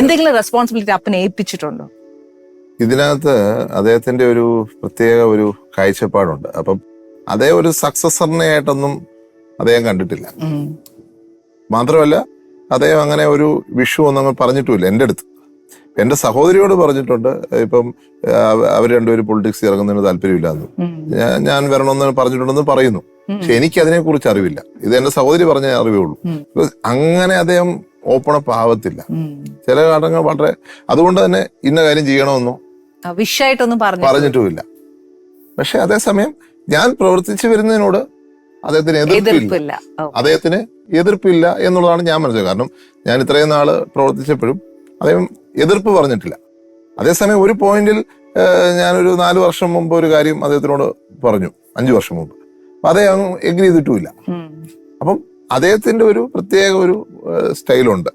എന്തെങ്കിലും റെസ്പോൺസിബിലിറ്റി അപ്പനെ ഏൽപ്പിച്ചിട്ടുണ്ടോ? ഇതിനകത്ത് അദ്ദേഹത്തിന്റെ ഒരു പ്രത്യേക ഒരു കാഴ്ചപ്പാടുണ്ട്. അപ്പം അതേ ഒരു സക്സസറിനെ ആയിട്ടൊന്നും അദ്ദേഹം കണ്ടിട്ടില്ല. മാത്രമല്ല അദ്ദേഹം അങ്ങനെ ഒരു വിഷു ഒന്നും പറഞ്ഞിട്ടുമില്ല എന്റെ അടുത്ത്. എന്റെ സഹോദരിയോട് പറഞ്ഞിട്ടുണ്ട് ഇപ്പം അവർ രണ്ടുപേരും പൊളിറ്റിക്സ് ഇറങ്ങുന്നതിന് താല്പര്യമില്ലാന്ന്. ഞാൻ ഞാൻ വരണമെന്ന് പറഞ്ഞിട്ടുണ്ടെന്ന് പറയുന്നു. പക്ഷെ എനിക്ക് അതിനെ കുറിച്ച് അറിവില്ല. ഇത് എന്റെ സഹോദരി പറഞ്ഞ അറിവേ ഉള്ളൂ. അങ്ങനെ അദ്ദേഹം ഓപ്പൺ അപ്പ് ആവത്തില്ല. ചില കാരണങ്ങൾ വളരെ അതുകൊണ്ട് തന്നെ ഇന്ന കാര്യം ചെയ്യണമെന്നോ വിഷയായിട്ടൊന്നും പറഞ്ഞിട്ടുമില്ല. പക്ഷെ അതേസമയം ഞാൻ പ്രവർത്തിച്ചു വരുന്നതിനോട് അദ്ദേഹത്തിന് എതിർപ്പില്ല. അദ്ദേഹത്തിന് എതിർപ്പില്ല എന്നുള്ളതാണ് ഞാൻ മനസ്സിലാക്കുക കാരണം ഞാൻ ഇത്രയും നാൾ പ്രവർത്തിച്ചപ്പോഴും അദ്ദേഹം എതിർപ്പ് പറഞ്ഞിട്ടില്ല. അതേസമയം ഒരു പോയിന്റിൽ ഞാനൊരു നാല് വർഷം മുമ്പ് ഒരു കാര്യം അദ്ദേഹത്തിനോട് പറഞ്ഞു. അഞ്ചു വർഷം മുമ്പ്. അപ്പൊ അദ്ദേഹം എഗ്രി ചെയ്തിട്ടുമില്ല. അപ്പം അദ്ദേഹത്തിന്റെ ഒരു പ്രത്യേക ഒരു സ്റ്റൈലുണ്ട്